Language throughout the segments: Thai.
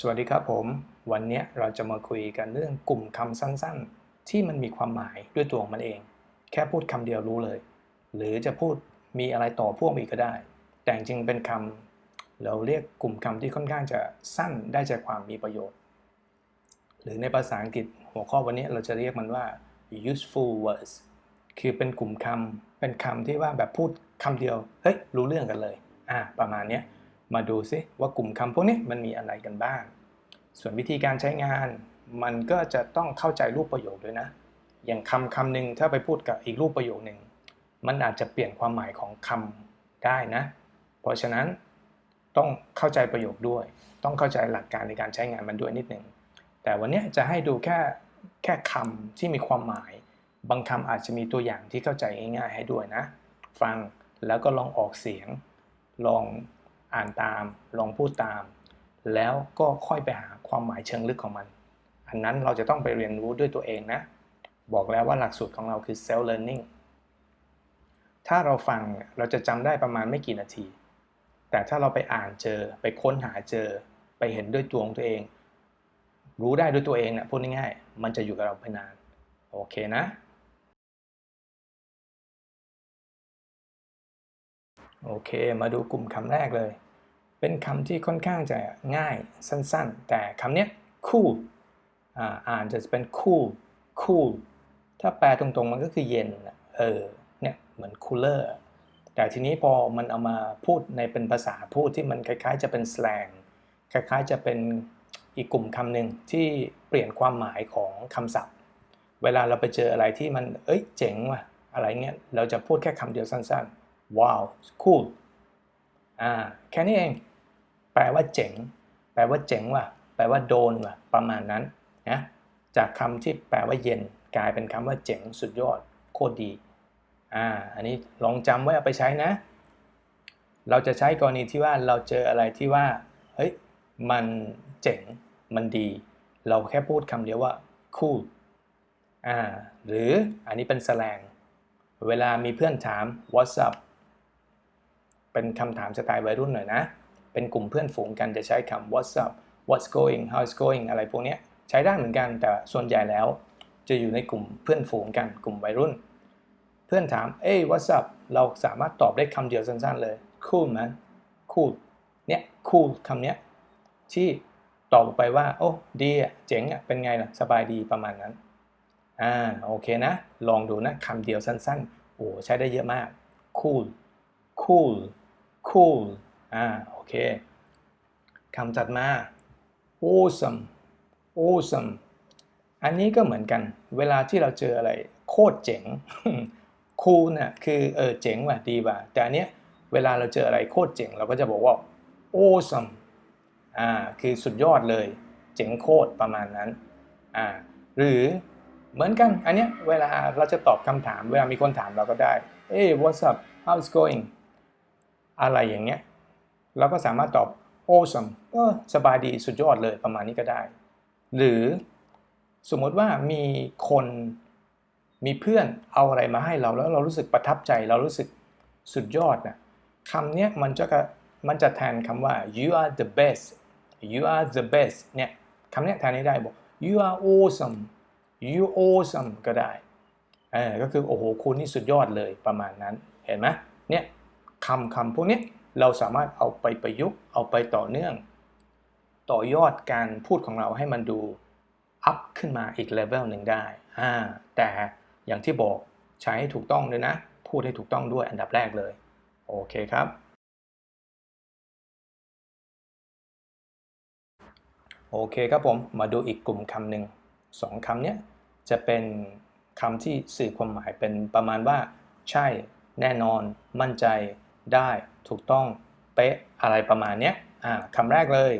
สวัสดีครับผม วันนี้เราจะมาคุยกันเรื่องกลุ่มคำสั้นๆ ที่มันมีความหมายด้วยตัวของมันเอง แค่พูดคำเดียวรู้เลย หรือจะพูดมีอะไรต่อพ่วงอีกก็ได้ แต่จริงเป็นคำเราเรียกกลุ่มคำที่ค่อนข้างจะสั้นได้ใจความมีประโยชน์ หรือในภาษาอังกฤษหัวข้อวันนี้เราจะเรียกมันว่า useful words คือเป็นกลุ่มคำเป็นคำที่ว่าแบบพูดคำเดียวเฮ้ยรู้เรื่องกันเลยอ่าประมาณนี้ มาดูซิว่ากลุ่มคำพวกนี้มันมีอะไรกันบ้าง ส่วนวิธีการใช้งานมันก็จะต้องเข้าใจรูปประโยคด้วยนะ อย่างคำคำหนึ่งถ้าไปพูดกับอีกรูปประโยคหนึ่งมันอาจจะเปลี่ยนความหมายของคำได้นะ เพราะฉะนั้นต้องเข้าใจประโยคด้วย ต้องเข้าใจหลักการในการใช้งานมันด้วยนิดหนึ่งแต่วันนี้จะให้ดูแค่แค่คำที่มีความหมาย บางคำอาจจะมีตัวอย่างที่เข้าใจง่ายๆให้ด้วยนะ ฟังแล้วก็ลองออกเสียง ลอง อ่านตาม ลองพูดตาม แล้วก็ค่อยไปหาความหมายเชิงลึกของมัน อันนั้นเราจะต้องไปเรียนรู้ด้วยตัวเองนะ บอกแล้วว่าหลักสูตรของเราคือ self learning ถ้าเราฟังเราจะจำได้ประมาณไม่กี่นาที แต่ถ้าเราไปอ่านเจอ ไปค้นหาเจอ ไปเห็นด้วยตัวของตัวเอง รู้ได้ด้วยตัวเองนะพูดง่ายๆ มันจะอยู่กับเราไปนาน โอเคนะ โอเค มาดูกลุ่มคำแรกเลย เป็นคำที่ค่อนข้างจะง่ายสั้นๆ แต่คำนี้ย cool อ่าอ่านจะเป็น cool cool ถ้าแปลตรงๆมันก็คือเย็นเออเนี่ยเหมือน cooler แต่ทีนี้พอมันเอามาพูดในเป็นภาษาพูดที่มันคล้ายๆ จะเป็น slang คล้ายๆ จะเป็นอีกกลุ่มคำหนึ่งที่เปลี่ยนความหมายของคำศัพท์ เวลาเราไปเจออะไรที่มันเอ้ยเจ๋งว่ะอะไรเงี้ยเราจะพูดแค่คำเดียวสั้นๆ ว้าว cool อ่าแค่นี้เอง แปลว่าเจ๋ง แปลว่าเจ๋งว่ะ แปลว่าโดนว่ะ ประมาณนั้นนะจากคำที่แปลว่าเย็น กลายเป็นคำว่าเจ๋งสุดยอด โคตรดีอ่าอันนี้ลองจำไว้เอาไปใช้นะ เราจะใช้กรณีที่ว่าเราเจออะไรที่ว่า เฮ้ย มันเจ๋ง มันดี เราแค่พูดคำเดียวว่า cool อ่า หรืออันนี้เป็นแสลง เวลามีเพื่อนถาม what's up เป็นคำถามสไตล์วัยรุ่นหน่อยนะ เป็นกลุ่มเพื่อนฝูงกันจะใช้คำ what's up what's going how's going อะไรพวกนี้ใช้ได้เหมือนกันแต่ส่วนใหญ่แล้ว จะอยู่ในกลุ่มเพื่อนฝูงกันกลุ่มวัยรุ่น เพื่อนถามเอ้ย what's up เราสามารถตอบได้คำเดียวสั้นๆเลย cool man cool เนี่ย cool คำเนี้ยที่ตอบไปว่า โอ้ดีอะเจ๋งอะเป็นไงล่ะ สบายดีประมาณนั้น อ่า โอเคนะ ลองดูนะคำเดียวสั้นๆ โอ้ใช้ได้เยอะมาก cool cool cool อ่าโอเคคำจัดมา awesome awesome อันนี้ก็เหมือนกัน เวลาที่เราเจออะไร โคตรเจ๋ง cool น่ะคือเออเจ๋งว่ะดีว่ะแต่อันเนี้ยเวลาเราเจออะไรโคตรเจ๋ง เราก็จะบอกว่า awesome อ่าคือสุดยอดเลย เจ๋งโคตรประมาณนั้นอ่าหรือเหมือนกันอันเนี้ยเวลาเราจะตอบคำถาม เวลามีคนถามเราก็ได้เอ้ย what's up how's going อะไรอย่างเงี้ยเราก็สามารถตอบ awesome ก็สบายดีสุดยอดเลยประมาณนี้ก็ได้ หรือสมมติว่ามีคนมีเพื่อนเอาอะไรมาให้เราแล้วเรารู้สึกประทับใจเรารู้สึกสุดยอดนะคำเนี้ยมันจะมันจะแทนคำว่า you are the best you are the best เนี่ยคำเนี้ยแทนได้บอก you are awesome you awesome ก็ได้เออก็คือโอ้โหคุณนี่สุดยอดเลยประมาณนั้นเห็นไหมเนี่ย คำคำพวกนี้เราสามารถเอาไปประยุกต์เอาไปต่อเนื่อง ต่อยอดการพูดของเราให้มันดูอัพขึ้นมาอีกเลเวลหนึ่งได้อ่าแต่อย่างที่บอกใช้ให้ถูกต้องด้วยนะ พูดให้ถูกต้องด้วยอันดับแรกเลย โอเคครับ โอเคครับผม มาดูอีกกลุ่มคำหนึ่งสองคำเนี้ยจะเป็นคำที่สื่อความหมายเป็นประมาณว่า ใช่ แน่นอน มั่นใจ ได้ถูกต้องเป๊ะอะไรประมาณเนี้ยอ่าคำแรกเลย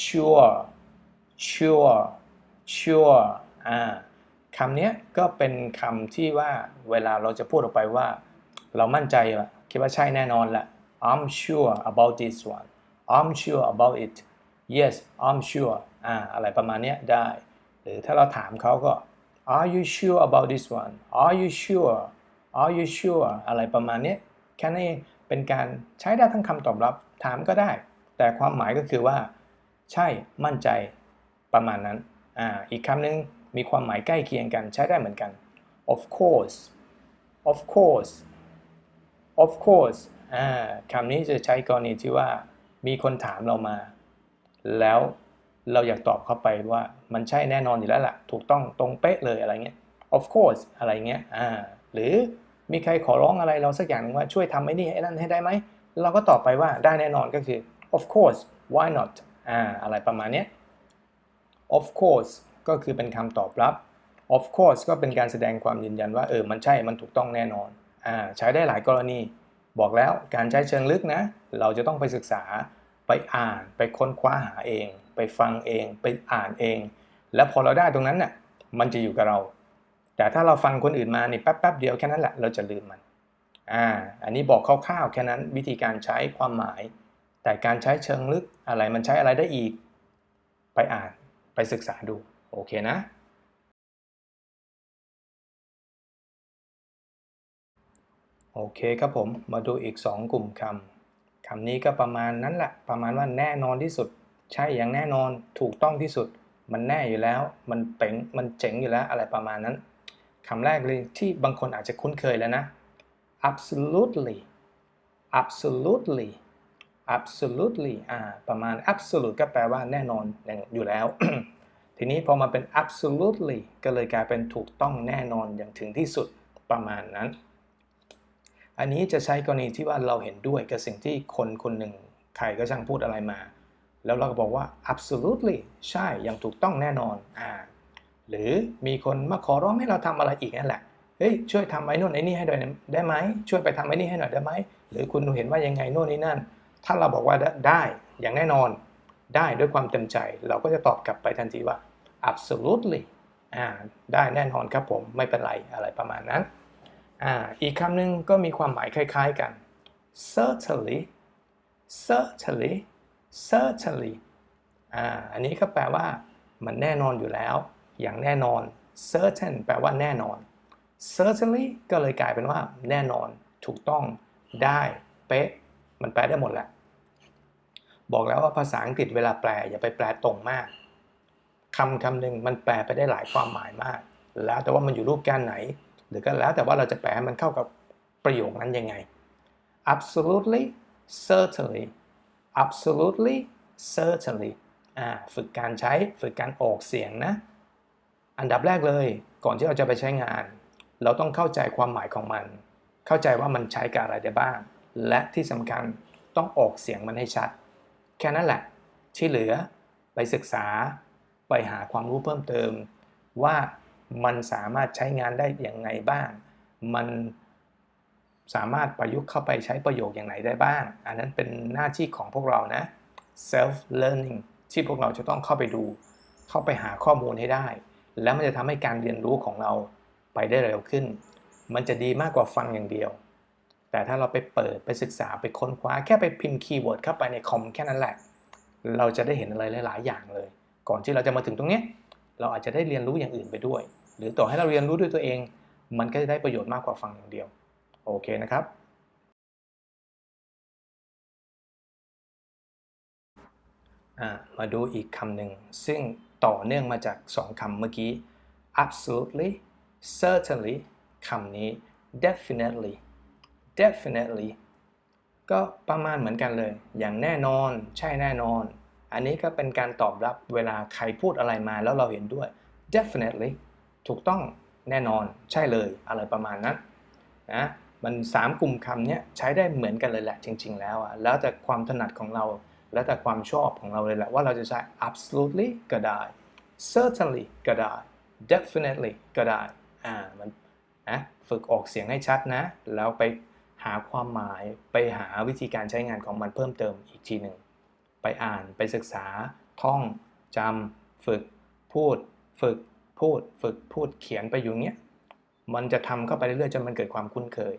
sure sure sure อ่าคำนี้ก็เป็นคำที่ว่าเวลาเราจะพูดออกไปว่า เรามั่นใจว่าคิดว่าใช่แน่นอนแหละ I'm sure about this one I'm sure about it yes I'm sure อ่าอะไรประมาณนี้ได้ หรือถ้าเราถามเขาก็ Are you sure about this one Are you sure Are you sure อะไรประมาณนี้แค่นี้ เป็นการใช้ได้ทั้งคำตอบรับถามก็ได้ แต่ความหมายก็คือว่า ใช่มั่นใจประมาณนั้นอ่าอีกคำหนึ่งมีความหมายใกล้เคียงกันใช้ได้เหมือนกัน of course of course of course อ่าคำนี้จะใช้กรณีที่ว่ามีคนถามเรามา แล้วเราอยากตอบเข้าไปว่ามันใช่แน่นอนอยู่แล้วล่ะ ถูกต้องตรงเป๊ะเลยอะไรเงี้ย of course อะไรเงี้ยอ่าหรือ มีใครขอร้องอะไรเราสักอย่างหนึ่งว่าช่วยทำไอ้นี่ไอ้นั่นให้ได้ไหม เราก็ตอบไปว่าได้แน่นอนก็คือ of course why not อ่าอะไรประมาณนี้ of course ก็คือเป็นคำตอบรับ of course ก็เป็นการแสดงความยืนยันว่าเออมันใช่มันถูกต้องแน่นอนอ่าใช้ได้หลายกรณี บอกแล้วการใช้เชิงลึกนะ เราจะต้องไปศึกษาไปอ่านไปค้นคว้าหาเอง ไปฟังเอง ไปอ่านเอง แล้วพอเราได้ตรงนั้นน่ะมันจะอยู่กับเรา แต่ถ้าเราฟังคนอื่นมาเนี่ยแป๊บๆเดียวแค่นั้นแหละเราจะลืมมันอ่าอันนี้บอกคร่าวๆแค่นั้นวิธีการใช้ความหมาย แต่การใช้เชิงลึกอะไรมันใช้อะไรได้อีก ไปอ่านไปศึกษาดู โอเคนะ โอเคครับผมมาดูอีก 2 กลุ่มคำคำนี้ก็ประมาณนั้นแหละประมาณว่าแน่นอนที่สุด ใช่อย่างแน่นอนถูกต้องที่สุด มันแน่อยู่แล้ว มันเป๋งมันเจ๋งอยู่แล้วอะไรประมาณนั้น คำแรกเลยที่บางคนอาจจะคุ้นเคยแล้วนะ absolutely absolutely absolutely อ่าประมาณ absolute ก็แปลว่าแน่นอนอยู่แล้ว ทีนี้พอมาเป็น absolutely ก็เลยกลายเป็นถูกต้องแน่นอนอย่างถึงที่สุดประมาณนั้น อันนี้จะใช้กรณีที่ว่าเราเห็นด้วยกับสิ่งที่คนคนหนึ่งใครก็ช่างพูดอะไรมา แล้วเราก็บอกว่า absolutely ใช่อย่างถูกต้องแน่นอนอ่า หรือมีคนมาขอร้องให้เราทำอะไรอีกนั่นแหละเฮ้ยช่วยทำไอ้นู่นไอ้นี่ให้หน่อยได้ไหมช่วยไปทำไอ้นี่ให้หน่อยได้ไหมหรือคุณเห็นว่ายังไงโน่นนี่นั่น ถ้าเราบอกว่าได้อย่างแน่นอนได้ด้วยความเต็มใจ เราก็จะตอบกลับไปทันทีว่า absolutely อ่าได้แน่นอนครับผมไม่เป็นไรอะไรประมาณนั้นอ่าอีกคำหนึ่งก็มีความหมายคล้ายๆกัน certainly certainly certainly อ่าอันนี้ก็แปลว่ามันแน่นอนอยู่แล้ว อย่างแน่นอน certain แปลว่าแน่นอน certainly ก็เลยกลายเป็นว่าแน่นอน ถูกต้อง ได้ เป๊ะ มันแปลได้หมดแหละ บอกแล้วว่าภาษาอังกฤษเวลาแปลอย่าไปแปลตรงมากคำคำหนึ่งมันแปลไปได้หลายความหมายมาก แล้วแต่ว่ามันอยู่รูปการไหน หรือก็แล้วแต่ว่าเราจะแปลมันเข้ากับประโยคนั้นยังไง absolutely certainly absolutely certainly อ่าฝึกการใช้ฝึกการออกเสียงนะ อันดับแรกเลยก่อนที่เราจะไปใช้งาน เราต้องเข้าใจความหมายของมัน เข้าใจว่ามันใช้กับอะไรได้บ้าง และที่สำคัญต้องออกเสียงมันให้ชัด แค่นั้นแหละ ที่เหลือไปศึกษา ไปหาความรู้เพิ่มเติม ว่ามันสามารถใช้งานได้อย่างไรบ้าง มันสามารถประยุกต์เข้าไปใช้ประโยชน์อย่างไรได้บ้าง อันนั้นเป็นหน้าที่ของพวกเรานะ self learning ที่พวกเราจะต้องเข้าไปดู เข้าไปหาข้อมูลให้ได้ แล้วมันจะทำให้การเรียนรู้ของเราไปได้เร็วขึ้น มันจะดีมากกว่าฟังอย่างเดียว แต่ถ้าเราไปเปิดไปศึกษาไปค้นคว้าแค่ไปพิมพ์คีย์เวิร์ดเข้าไปในคอมแค่นั้นแหละ เราจะได้เห็นอะไรหลาย ๆ อย่างเลย ก่อนที่เราจะมาถึงตรงนี้เราอาจจะได้เรียนรู้อย่างอื่นไปด้วย หรือต่อให้เราเรียนรู้ด้วยตัวเอง มันก็จะได้ประโยชน์มากกว่าฟังอย่างเดียว โอเคนะครับมาดูอีกคำหนึ่งซึ่ง ต่อเนื่องมาจากสองคำเมื่อกี้ absolutely certainly คำนี้ definitely definitely ก็ประมาณเหมือนกันเลย อย่างแน่นอน ใช่แน่นอน อันนี้ก็เป็นการตอบรับเวลาใครพูดอะไรมาแล้วเราเห็นด้วย definitely ถูกต้องแน่นอน ใช่เลย อะไรประมาณนั้นนะมัน 3 กลุ่มคำนี้ใช้ได้เหมือนกันเลยแหละจริง ๆ แล้วอะแล้วแต่ความถนัดของเรา แล้วแต่ความชอบของเราเลยแหละว่าเราจะใช้ absolutely ก็ได้ certainly ก็ได้ definitely ก็ได้ อ่า มันนะฝึกออกเสียงให้ชัดนะ แล้วไปหาความหมาย ไปหาวิธีการใช้งานของมันเพิ่มเติมอีกทีหนึ่ง ไปอ่าน ไปศึกษา ท่อง จำ ฝึก พูด ฝึก พูด ฝึก พูด เขียนไปอยู่เงี้ย มันจะทำเข้าไปเรื่อยๆจนมันเกิดความคุ้นเคย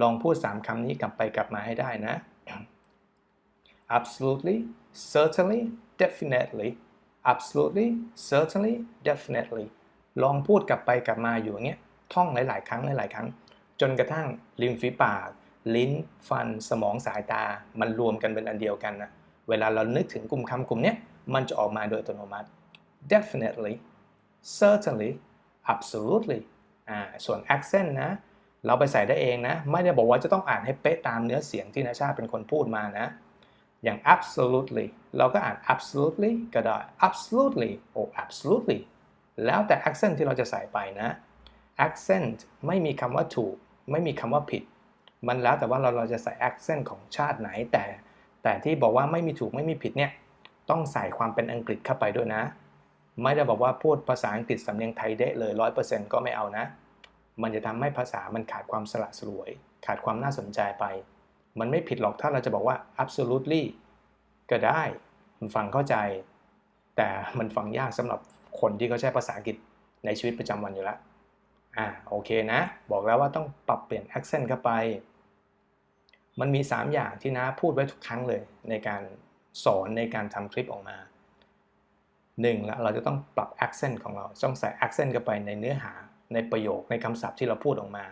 ลองพูด 3คำนี้กลับไปกลับมาให้ได้นะ absolutely certainly definitely absolutely certainly definitely ลองพูดกลับไปกลับมาอยู่อย่างเงี้ยท่องหลาย ๆ ครั้งหลาย ๆ ครั้ง จนกระทั่งริมฝีปาก ลิ้น ฟัน สมองสายตา มันรวมกันเป็นอันเดียวกันนะเวลาเรานึกถึงกลุ่มคำกลุ่มเนี้ยมันจะออกมาโดยอัตโนมัติ definitely certainly absolutely อ่าส่วน accent นะ เราไปใส่ได้เองนะ ไม่ได้บอกว่าจะต้องอ่านให้เป๊ะตามเนื้อเสียงที่นาชาเป็นคนพูดมานะ อย่าง absolutely เราก็อ่าน absolutely ก็ได้ absolutely โอ้ absolutely แล้วแต่ accent ที่เราจะใส่ไปนะ accent ไม่มีคำว่าถูก ไม่มีคำว่าผิด มันแล้วแต่ว่าเราเราจะใส่ accent ของชาติไหนแต่ แต่ที่บอกว่าไม่มีถูกไม่มีผิดเนี่ย ต้องใส่ความเป็นอังกฤษเข้าไปด้วยนะ ไม่ได้บอกว่าพูดภาษาอังกฤษสำเนียงไทยเดะเลย 100%ก็ไม่เอานะ มันจะทำให้ภาษามันขาดความสละสลวย ขาดความน่าสนใจไป มันไม่ผิดหรอกถ้าเราจะบอกว่า absolutely ก็ได้ มันฟังเข้าใจ แต่มันฟังยากสำหรับคนที่เขาใช้ภาษาอังกฤษในชีวิตประจำวันอยู่แล้วอ่าโอเคนะ บอกแล้วว่าต้องปรับเปลี่ยน accent เข้าไป มันมี 3 อย่างที่นะพูดไว้ทุกครั้งเลยในการสอนในการทำคลิปออกมา 1. แล้วเราจะต้องปรับ accent ของเราต้องใส่ accent เข้าไปในเนื้อหาในประโยคในคำศัพท์ที่เราพูดออกมา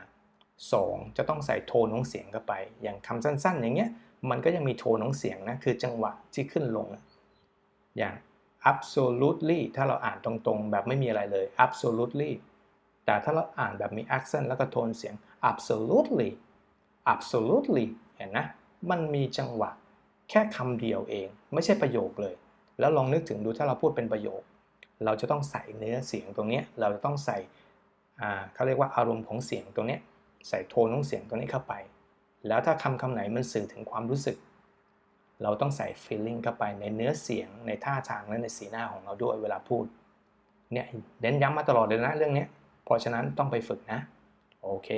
2. จะต้องใส่โทนของเสียงเข้าไป อย่างคำสั้นๆ อย่างเงี้ยมันก็ยังมีโทนของเสียงนะคือจังหวะที่ขึ้นลง อย่าง absolutely ถ้าเราอ่านตรงๆ แบบไม่มีอะไรเลย absolutely แต่ถ้าเราอ่านแบบมี accent แล้วก็โทนเสียง absolutely absolutely เห็นนะ มันมีจังหวะแค่คำเดียวเอง ไม่ใช่ประโยคเลย แล้วลองนึกถึงดูถ้าเราพูดเป็นประโยค เราจะต้องใส่เนื้อเสียงตรงนี้ เราจะต้องใส่เขาเรียกว่าอารมณ์ของเสียงตรงนี้ ใส่โทนของเสียงตรงนี้เข้าไป แล้วถ้าคำคำไหนมันสื่อถึงความรู้สึก เราต้องใส่ feeling เข้าไปในเนื้อเสียงในท่าทางและในสีหน้าของเราด้วยเวลาพูดเนี่ยเน้นย้ำมาตลอดเลยนะเรื่องนี้เพราะฉะนั้นต้องไปฝึกนะ โอเค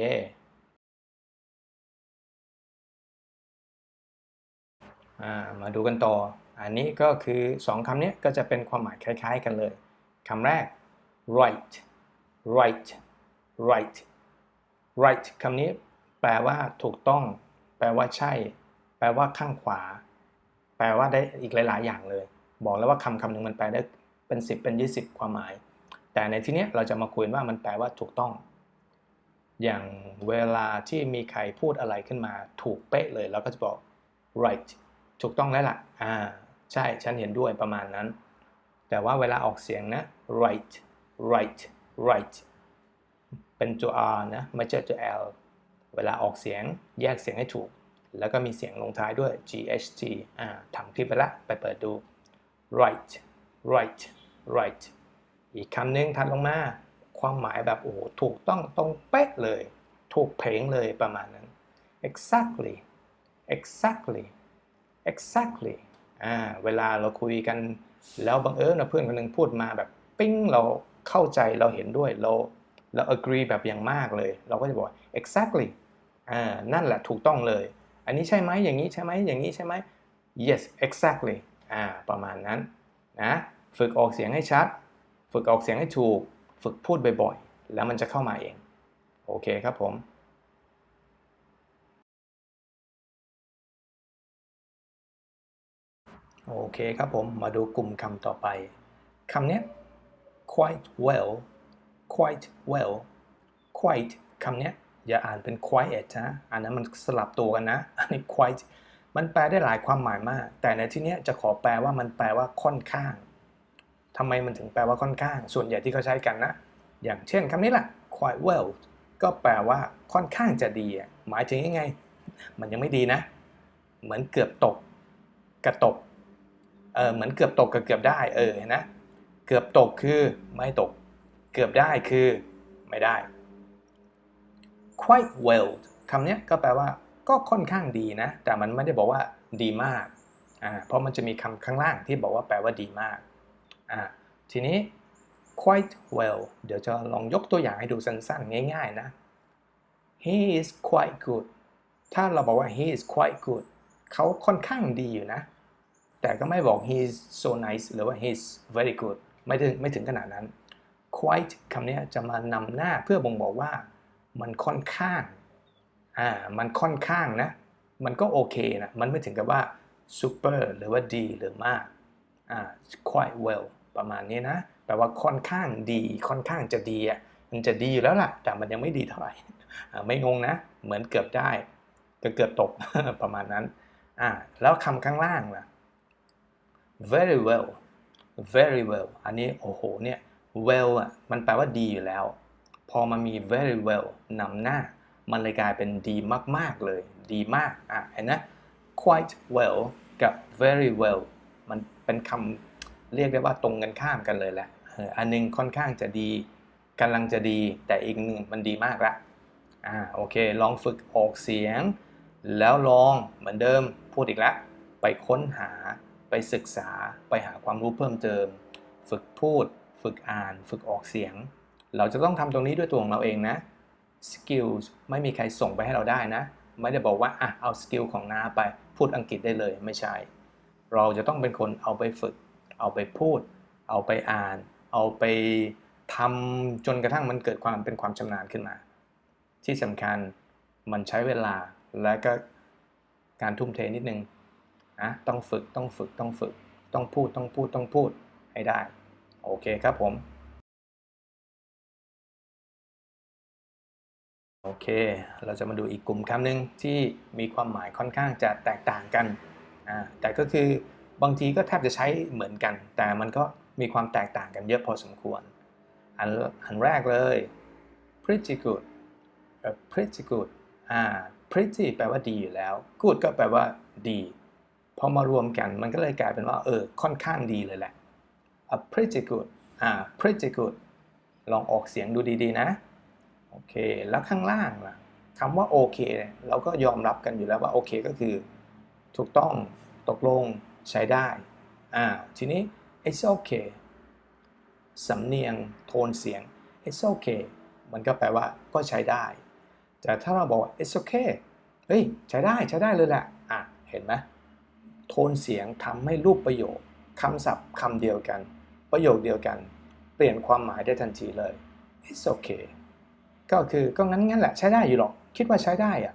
มาดูกันต่อ อันนี้ก็คือ 2คำนี้ก็จะเป็นความหมายคล้าย ๆ กันเลย คำแรก right right right right คำนี้แปลว่าถูกต้อง แปลว่าใช่ แปลว่าข้างขวา แปลว่าได้อีกหลาย ๆ อย่างเลย บอกแล้วว่าคำคำหนึ่งมันแปลได้เป็น 10 เป็น 20 ความหมาย แต่ในที่นี้เราจะมาคุยว่ามันแปลว่าถูกต้อง อย่างเวลาที่มีใครพูดอะไรขึ้นมาถูกเป๊ะเลยเราก็จะบอก right ถูกต้องแล้วล่ะ อ่า ใช่ ฉันเห็นด้วยประมาณนั้น แต่ว่าเวลาออกเสียงนะ right right right เป็นตัว r นะไม่ใช่ตัว l เวลาออกเสียงแยกเสียงให้ถูก แล้วก็มีเสียงลงท้ายด้วย ght อ่าทำคลิปไปละ ไปเปิดดู right right right อีกคำหนึ่งถัดลงมา ความหมายแบบโอ้ถูกต้องตรงเป๊ะเลย ถูกเพลงเลยประมาณนั้น exactly exactly exactly อ่าเวลาเราคุยกันแล้วบังเอิญนะเพื่อนคนหนึ่งพูดมาแบบปิ้งเราเข้าใจเราเห็นด้วยเรา เรา agree แบบอย่างมากเลย เราก็จะบอก exactly อ่านั่นแหละถูกต้องเลย อันนี้ใช่ไหมอย่างนี้ใช่ไหมอย่างนี้ใช่ไหม yes exactly อ่าประมาณนั้นนะฝึกออกเสียงให้ชัด ฝึกออกเสียงให้ถูก ฝึกพูดบ่อยๆ แล้วมันจะเข้ามาเอง โอเคครับผมโอเคครับผม มาดูกลุ่มคำต่อไปคำนี้ quite well quite well quite คำนี้อย่าอ่านเป็น quiet นะอันนั้นมันสลับตัวกันนะ อันนี้ quite มันแปลได้หลายความหมายมาก แต่ในที่นี้จะขอแปลว่ามันแปลว่าค่อนข้างทำไมมันถึงแปลว่าค่อนข้าง ส่วนใหญ่ที่เขาใช้กันนะ อย่างเช่นคำนี้แหละ quite well ก็แปลว่าค่อนข้างจะดี หมายถึงยังไง มันยังไม่ดีนะ เหมือนเกือบตกกระตก เออเหมือนเกือบตกกับเกือบได้ เออเห็นนะ เกือบตกคือไม่ตก เกือบได้คือไม่ได้ quite well คำนี้ก็แปลว่าก็ค่อนข้างดีนะ แต่มันไม่ได้บอกว่าดีมากอ่าเพราะมันจะมีคำข้างล่างที่บอกว่าแปลว่าดีมากอ่าทีนี้ quite well เดี๋ยวจะลองยกตัวอย่างให้ดูสั้นๆ ง่ายๆนะ he is quite good ถ้าเราบอกว่า he is quite good เขาค่อนข้างดีอยู่นะ แต่ก็ไม่บอก he is so nice หรือว่า he is very good ไม่ถึงไม่ถึงขนาดนั้น quite คำนี้จะมานำหน้าเพื่อบ่งบอกว่ามันค่อนข้าง อ่า มันค่อนข้างนะ มันก็โอเคนะ มันไม่ถึงกับว่า super หรือว่าดีหรือมาก อ่า quite well ประมาณนี้นะ แปลว่าค่อนข้างดี ค่อนข้างจะดีอะ มันจะดีอยู่แล้วล่ะ แต่มันยังไม่ดีเท่าไหร่ ไม่งงนะ เหมือนเกือบได้ก็เกือบตกประมาณนั้น อ่า แล้วคำข้างล่างล่ะ very well very well อันนี้โอ้โหเนี่ย well อะมันแปลว่าดีอยู่แล้ว พอมามี very well นำหน้า มันเลยกลายเป็นดีมาก ๆ เลย ดีมากอะเห็นนะ quite well กับ very well มันเป็นคำเรียกได้ว่าตรงกันข้ามกันเลยแหละอันหนึงค่อนข้างจะดีกำลังจะดี แต่อีกหนึ่งมันดีมากละอ่าโอเค ลองฝึกออกเสียง แล้วลองเหมือนเดิมพูดอีกแล้วไปค้นหาไปศึกษาไปหาความรู้เพิ่มเติม ฝึกพูด ฝึกอ่าน ฝึกออกเสียง เราจะต้องทำตรงนี้ด้วยตัวของเราเองนะ skills ไม่มีใครส่งไปให้เราได้นะ ไม่ได้บอกว่าอะเอาสกิลของน้าไปพูดอังกฤษได้เลยไม่ใช่ เราจะต้องเป็นคนเอาไปฝึก เอาไปพูด เอาไปอ่าน เอาไปทำจนกระทั่งมันเกิดความเป็นความชำนาญขึ้นมา ที่สำคัญมันใช้เวลาและก็การทุ่มเทนิดนึงนะต้องฝึกต้องฝึกต้องฝึก ต้องพูดต้องพูดต้องพูดให้ได้ โอเคครับผม โอเค เราจะมาดูอีกกลุ่มคำหนึ่งที่มีความหมายค่อนข้างจะแตกต่างกัน แต่ก็คือบางทีก็แทบจะใช้เหมือนกัน แต่มันก็มีความแตกต่างกันเยอะพอสมควร อันอันแรกเลย pretty good pretty good อ่า pretty แปลว่าดีอยู่แล้ว good ก็แปลว่าดี พอมารวมกันมันก็เลยกลายเป็นว่าเออค่อนข้างดีเลยแหละ a pretty good อ่า pretty good ลองออกเสียงดูดีๆนะ โอเค แล้วข้างล่างล่ะคำว่าโอเคเราก็ยอมรับกันอยู่แล้วว่าโอเคก็คือ ถูกต้องตกลงใช้ได้ อ่า ทีนี้ it's okay สำเนียงโทนเสียง it's okay มันก็แปลว่าก็ใช้ได้ แต่ถ้าเราบอกว่า it's okay เฮ้ย ใช้ได้ใช้ได้เลยแหละ อะ เห็นไหมโทนเสียงทำให้รูปประโยคคำศัพท์คำเดียวกัน ประโยคเดียวกัน เปลี่ยนความหมายได้ทันทีเลย it's okay ก็คือก็งั้นงั้นแหละใช้ได้อยู่หรอก คิดว่าใช้ได้อะ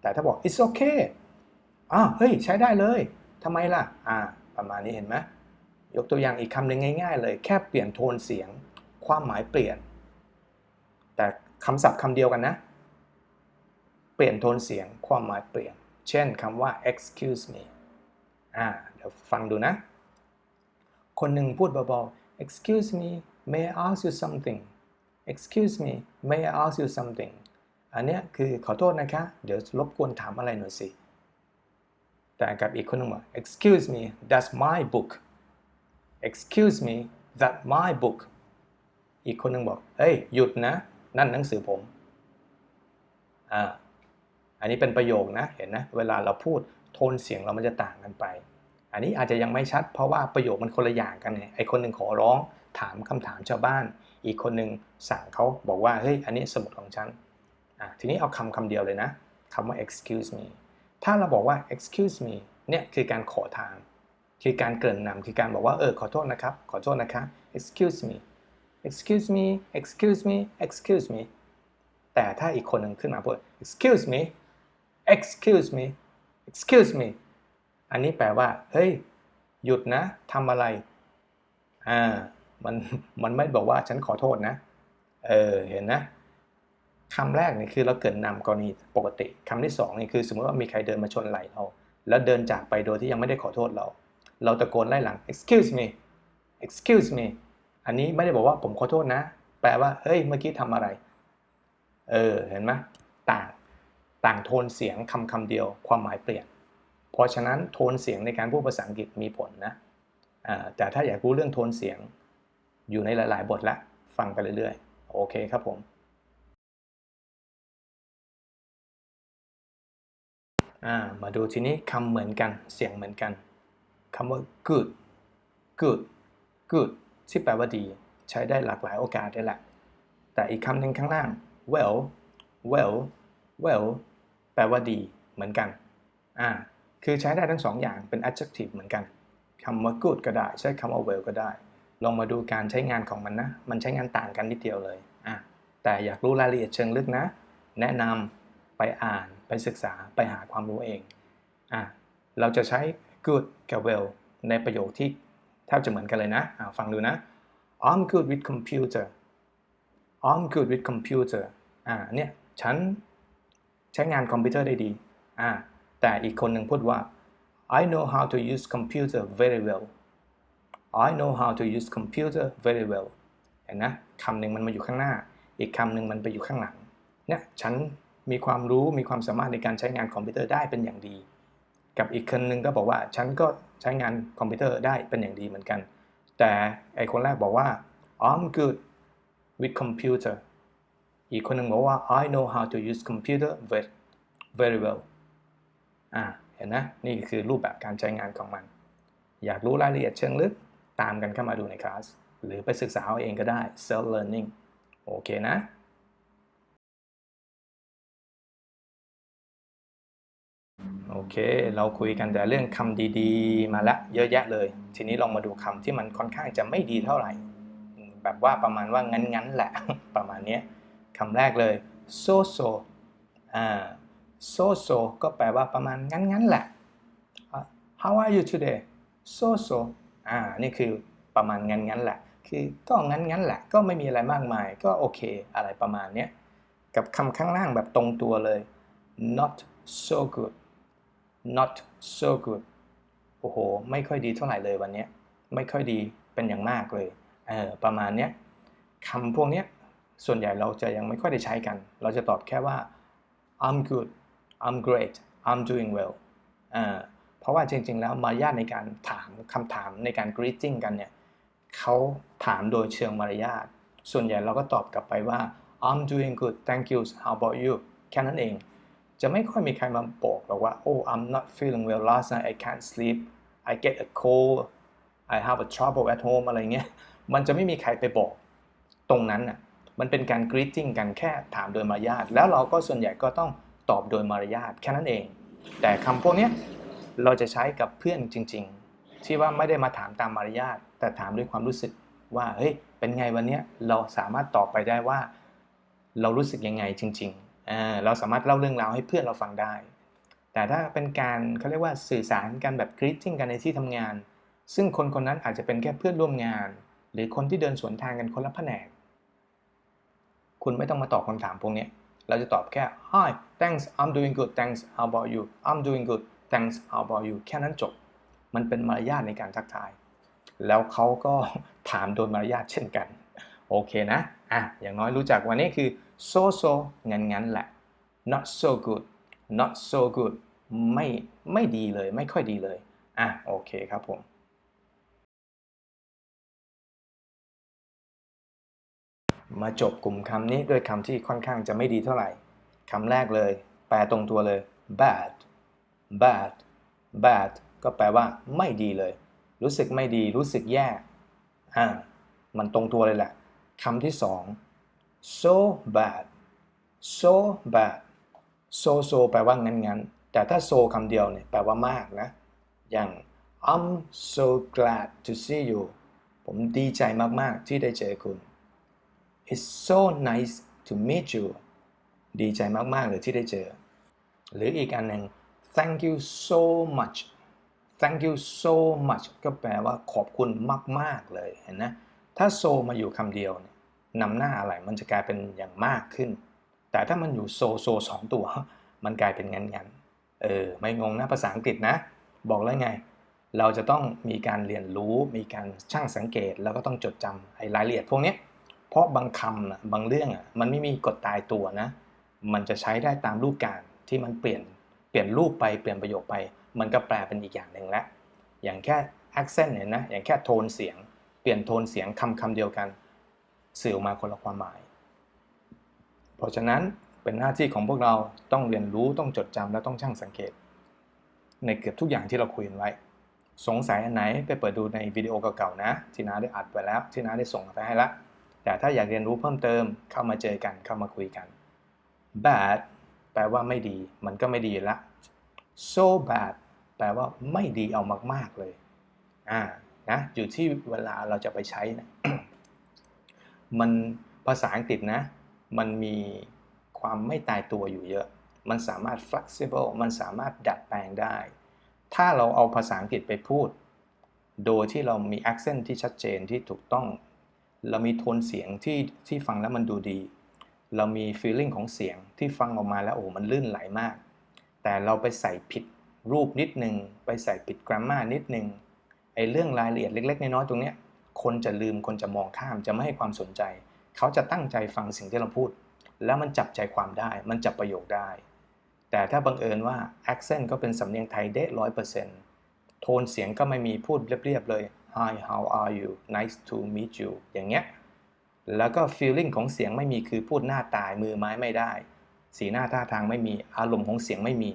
แต่ถ้าบอก it's okay อ่าเฮ้ย ใช้ได้เลยทำไมล่ะ อ่า ประมาณนี้เห็นไหมยกตัวอย่างอีกคำหนึ่งง่ายๆ เลย แค่เปลี่ยนโทนเสียง ความหมายเปลี่ยน แต่คำศัพท์คำเดียวกันนะ เปลี่ยนโทนเสียง ความหมายเปลี่ยน เช่นคำว่า excuse me อ่า เดี๋ยวฟังดูนะ คนหนึ่งพูดเบาๆ excuse me may I ask you something excuse me may I ask you something อันเนี้ยคือขอโทษนะคะ เดี๋ยวรบกวนถามอะไรหน่อยสิ แต่กับอีกคนหนึ่งบอก excuse me that's my book excuse me that my book อีกคนหนึ่งบอก เฮ้ย หยุดนะ นั่นหนังสือผม อ่า อันนี้เป็นประโยคนะ เห็นนะ เวลาเราพูดโทนเสียงเรามันจะต่างกันไป อันนี้อาจจะยังไม่ชัด เพราะว่าประโยคมันคนละอย่างกันไงไอคนหนึ่งขอร้องถามคำถามชาวบ้าน อีกคนหนึ่งสั่งเขาบอกว่าเฮ้ยอันนี้สมุดของฉันอะทีนี้เอาคำคำเดียวเลยนะคำว่า excuse me ถ้าเราบอกว่า excuse me เนี่ยคือการขอทางคือการเกริ่นนำคือการบอกว่าเออขอโทษนะครับ ขอโทษนะคะ excuse me excuse me excuse me excuse me แต่ถ้าอีกคนหนึ่งขึ้นมาพูด excuse me excuse me excuse me อันนี้แปลว่า เฮ้ย หยุดนะทำอะไร อ่า มัน มันไม่บอกว่าฉันขอโทษนะ เออ เห็นนะคำแรกนี่คือเราเกินนำกรณีปกติ คำที่สองนี่คือ สมมติว่ามีใครเดินมาชนไหล่เรา แล้วเดินจากไปโดยที่ยังไม่ได้ขอโทษเรา เราตะโกนไล่หลัง excuse me excuse me อันนี้ไม่ได้บอกว่าผมขอโทษนะ แปลว่า เฮ้ย เมื่อกี้ทำอะไร เออ เห็นไหมต่าง ต่างโทนเสียงคำคำเดียว ความหมายเปลี่ยน เพราะฉะนั้นโทนเสียงในการพูดภาษาอังกฤษมีผลนะแต่ถ้าอยากรู้เรื่องโทนเสียงอยู่ในหลาย ๆ บทละฟังไปเรื่อย ๆ โอเคครับผม มาดูทีนี้คำเหมือนกันเสียงเหมือนกันคำว่า good good good ที่แปลว่าดี ใช้ได้หลากหลายโอกาสได้แหละ แต่อีกคำหนึ่งข้างล่าง well well well แปลว่าดีเหมือนกันอ่า คือใช้ได้ทั้งสองอย่างเป็น adjective เหมือนกันคำว่า good ก็ได้ ใช้คำว่า well ก็ได้ ลองมาดูการใช้งานของมันนะ มันใช้งานต่างกันนิดเดียวเลยอะแต่อยากรู้รายละเอียดเชิงลึกนะ แนะนำไปอ่านไปศึกษาไปหาความรู้เองอะเราจะใช้ good กับ well ในประโยคที่แทบจะเหมือนกันเลยนะอะฟังดูนะ I'm good with computer I'm good with computer อ่าเนี่ยฉันใช้งานคอมพิวเตอร์ได้ดีอ่า แต่อีกคนหนึ่งพูดว่า I know how to use computer very well I know how to use computer very well เห็นนะคำหนึ่งมันมาอยู่ข้างหน้า อีกคำหนึ่งมันไปอยู่ข้างหลังเนี่ยฉันมีความรู้มีความสามารถในการใช้งานคอมพิวเตอร์ได้เป็นอย่างดี กับอีกคนหนึ่งก็บอกว่าฉันก็ใช้งานคอมพิวเตอร์ได้เป็นอย่างดีเหมือนกัน แต่ไอคนแรกบอกว่า I'm good with computer อีกคนหนึ่งบอกว่า I know how to use computer very very well อ่าเห็นนะนี่คือรูปแบบการใช้งานของมัน อยากรู้รายละเอียดเชิงลึกตามกันเข้ามาดูในคลาส หรือไปศึกษาเอาเองก็ได้ self learning โอเคนะโอเค เราคุยกันแต่เรื่องคำดีๆ มาละเยอะแยะเลย ทีนี้ลองมาดูคำที่มันค่อนข้างจะไม่ดีเท่าไหร่ แบบว่าประมาณว่างั้นๆแหละ ประมาณนี้คำแรกเลย so so อ่า so so ก็แปลว่าประมาณงั้นๆแหละ how are you today so so อ่า นี่คือประมาณงั้นๆแหละ คือก็งั้นๆแหละ ก็ไม่มีอะไรมากมาย ก็โอเค อะไรประมาณเนี้ย กับคำข้างล่างแบบตรงตัวเลย not so good not so good โอ้โห ไม่ค่อยดีเท่าไหร่เลยวันเนี้ยไม่ค่อยดีเป็นอย่างมากเลย เออ ประมาณเนี้ยคำพวกเนี้ยส่วนใหญ่เราจะยังไม่ค่อยได้ใช้กัน เราจะตอบแค่ว่า I'm good I'm great I'm doing well อ่าเพราะว่าจริง ๆ แล้วมารยาทในการถามคำถามในการ greeting กันเนี่ยเขาถามโดยเชิงมารยาท ส่วนใหญ่เราก็ตอบกลับไปว่า I'm doing good thank you how about you แค่นั้นเอง จะไม่ค่อยมีใครมาบอกหรอกว่า oh I'm not feeling well last night I can't sleep I get a cold I have a trouble at home อะไรเงี้ย มันจะไม่มีใครไปบอก ตรงนั้นน่ะ มันเป็นการ greeting กันแค่ถามโดยมารยาท แล้วเราก็ส่วนใหญ่ก็ต้อง ตอบโดยมารยาทแค่นั้นเอง แต่คำพวกนี้เราจะใช้กับเพื่อนจริง ๆ ที่ว่าไม่ได้มาถามตามมารยาทแต่ถามด้วยความรู้สึกว่าเฮ้ยเป็นไงวันนี้เราสามารถตอบไปได้ว่า เรารู้สึกยังไงจริงๆเราสามารถเล่าเรื่องราวให้เพื่อนเราฟังได้ แต่ถ้าเป็นการเขาเรียกว่าสื่อสารกันแบบ greeting กันในที่ทำงาน ซึ่งคนคนนั้นอาจจะเป็นแค่เพื่อนร่วมงาน หรือคนที่เดินสวนทางกันคนละแผนก คุณไม่ต้องมาตอบคำถามพวกนี้ เราจะตอบแค่ hi thanks I'm doing good thanks how about you I'm doing good thanks how about you แค่นั้นจบ มันเป็นมารยาทในการทักทาย แล้วเขาก็ถามโดยมารยาทเช่นกัน โอเคนะ อะ อย่างน้อยรู้จักวันนี้คือ so so งั้นงั้นๆแหละ not so good not so good ไม่ ไม่ดีเลย ไม่ค่อยดีเลย อะ โอเคครับผม มาจบกลุ่มคำนี้ด้วยคำที่ค่อนข้างจะไม่ดีเท่าไหร่คำแรกเลย แปลตรงตัวเลย bad bad bad ก็แปลว่าไม่ดีเลย รู้สึกไม่ดี รู้สึกแย่อ่ามันตรงตัวเลยแหละคำที่สอง so bad so bad so so แปลว่างั้นงั้นๆแต่ถ้า so คำเดียวเนี่ยแปลว่ามากนะ อย่าง I'm so glad to see you ผมดีใจมาก ๆ ที่ได้เจอคุณ It's so nice to meet you ดีใจมากๆเลยที่ได้เจอ หรืออีกอันหนึ่ง thank you so much thank you so much ก็แปลว่าขอบคุณมาก ๆ เลยเห็นนะ ถ้า so มาอยู่คำเดียวนำหน้าอะไรมันจะกลายเป็นอย่างมากขึ้น แต่ถ้ามันอยู่ so so สองตัว มันกลายเป็นงั้นงั้นเออ ไม่งงนะภาษาอังกฤษนะ บอกแล้วไง เราจะต้องมีการเรียนรู้ มีการช่างสังเกต แล้วก็ต้องจดจำไอ้รายละเอียดพวกนี้ เพราะบางคำนะบางเรื่องอะมันไม่มีกฎตายตัวนะ มันจะใช้ได้ตามรูปการที่มันเปลี่ยนเปลี่ยนรูปไปเปลี่ยนประโยคไป มันก็แปลเป็นอีกอย่างหนึ่งแล้วอย่างแค่ accent เนี่ยนะอย่างแค่โทนเสียง เปลี่ยนโทนเสียงคำคำเดียวกัน สื่อออกมาคนละความหมาย เพราะฉะนั้นเป็นหน้าที่ของพวกเราต้องเรียนรู้ต้องจดจำและต้องช่างสังเกต ในเกือบทุกอย่างที่เราคุยกันไว้ สงสัยอันไหนไปเปิดดูในวิดีโอเก่าๆนะที่น้าได้อัดไว้แล้วที่น้าได้ส่งไปให้แล้ว แต่ถ้าอยากเรียนรู้เพิ่มเติมเข้ามาเจอกันเข้ามาคุยกัน bad แปลว่าไม่ดี มันก็ไม่ดีละ so bad แปลว่าไม่ดีเอามาก ๆเลย อ่า นะ อยู่ที่เวลาเราจะไปใช้นะ มันภาษาอังกฤษนะ มันมีความไม่ตายตัวอยู่เยอะ มันสามารถ flexible มันสามารถดัดแปลงได้ ถ้าเราเอาภาษาอังกฤษไปพูด โดยที่เรามี accent ที่ชัดเจนที่ถูกต้อง เรามีโทนเสียงที่ที่ฟังแล้วมันดูดี เรามี feeling ของเสียงที่ฟังออกมาแล้วโอ้มันลื่นไหลมาก แต่เราไปใส่ผิดรูปนิดนึง ไปใส่ผิด grammar นิดนึงไอ้เรื่องรายละเอียดเล็ก ๆ น้อยๆตรงเนี้ยคนจะลืมคนจะมองข้ามจะไม่ให้ความสนใจ เขาจะตั้งใจฟังสิ่งที่เราพูด แล้วมันจับใจความได้ มันจับประโยคได้ แต่ถ้าบังเอิญว่า accent ก็เป็นสำเนียงไทยเด้ร้อยเปอร์เซ็นต์โทนเสียงก็ไม่มีพูดเรียบๆเลย Hi how are you nice to meet you อย่างเงี้ย แล้วก็ feeling ของเสียงไม่มีคือพูดหน้าตายมือไม้ไม่ได้ สีหน้าท่าทางไม่มี อารมณ์ของเสียงไม่มี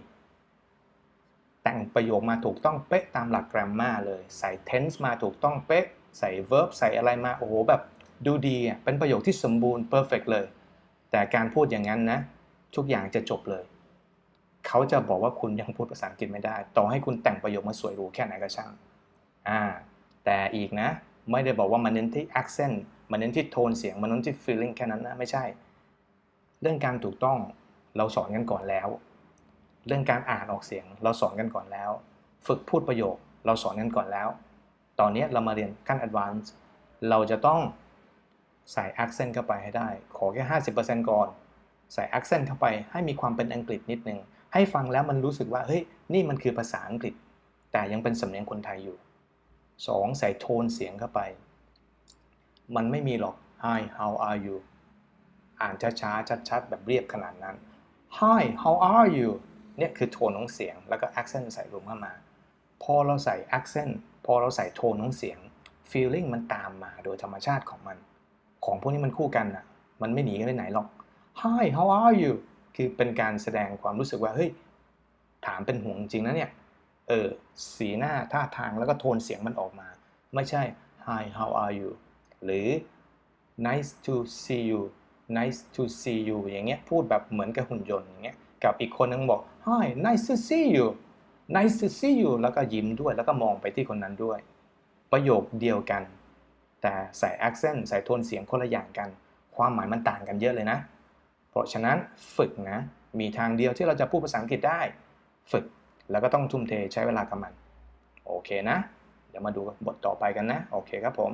แต่งประโยคมาถูกต้องเป๊ะตามหลัก grammar เลย ใส่ tense มาถูกต้องเป๊ะ ใส่ verb ใส่อะไรมา โอ้โหแบบดูดีอะ เป็นประโยคที่สมบูรณ์ perfect เลย แต่การพูดอย่างนั้นนะ ทุกอย่างจะจบเลย เขาจะบอกว่าคุณยังพูดภาษาอังกฤษไม่ได้ ต่อให้คุณแต่งประโยคมาสวยหรูแค่ไหนก็ช่าง อ่า อีกนะ ไม่ได้บอกว่ามันเน้นที่ accent มันเน้นที่โทนเสียง มันเน้นที่ feeling แค่นั้นนะ ไม่ใช่ เรื่องการถูกต้องเราสอนกันก่อนแล้ว เรื่องการอ่านออกเสียงเราสอนกันก่อนแล้ว ฝึกพูดประโยคเราสอนกันก่อนแล้ว ตอนนี้เรามาเรียนขั้น advance เราจะต้องใส่ accent เข้าไปให้ได้ ขอแค่ 50%ก่อน ใส่ accent เข้าไปให้มีความเป็นอังกฤษนิดนึง ให้ฟังแล้วมันรู้สึกว่า เฮ้ย นี่มันคือภาษาอังกฤษ แต่ยังเป็นสำเนียงคนไทยอยู่ 2. ใส่โทนเสียงเข้าไป มันไม่มีหรอก Hi how are you อ่านช้าๆ ชัดๆ แบบเรียบขนาดนั้น Hi how are you เนี่ยคือโทนของเสียงแล้วก็ accent ใส่รวมเข้ามา พอเราใส่ accent พอเราใส่โทนของเสียง feeling มันตามมาโดยธรรมชาติของมัน ของพวกนี้มันคู่กันอะ มันไม่หนีกันไปไหนหรอก Hi how are you คือเป็นการแสดงความรู้สึกว่า เฮ้ย ถามเป็นห่วงจริงนะเนี่ย เออสีหน้าท่าทางแล้วก็โทนเสียงมันออกมา ไม่ใช่ Hi how are you หรือ nice to see you nice to see you อย่างเงี้ยพูดแบบเหมือนกับหุ่นยนต์อย่างเงี้ยกับอีกคนนึงบอก Hi nice to see you nice to see you แล้วก็ยิ้มด้วยแล้วก็มองไปที่คนนั้นด้วย ประโยคเดียวกัน แต่ใส่ accent ใส่โทนเสียงคนละอย่างกัน ความหมายมันต่างกันเยอะเลยนะ เพราะฉะนั้นฝึกนะ มีทางเดียวที่เราจะพูดภาษาอังกฤษได้ ฝึก แล้วก็ต้องทุ่มเทใช้เวลากับมัน โอเคนะ เดี๋ยวมาดูบทต่อไปกันนะ โอเคครับผม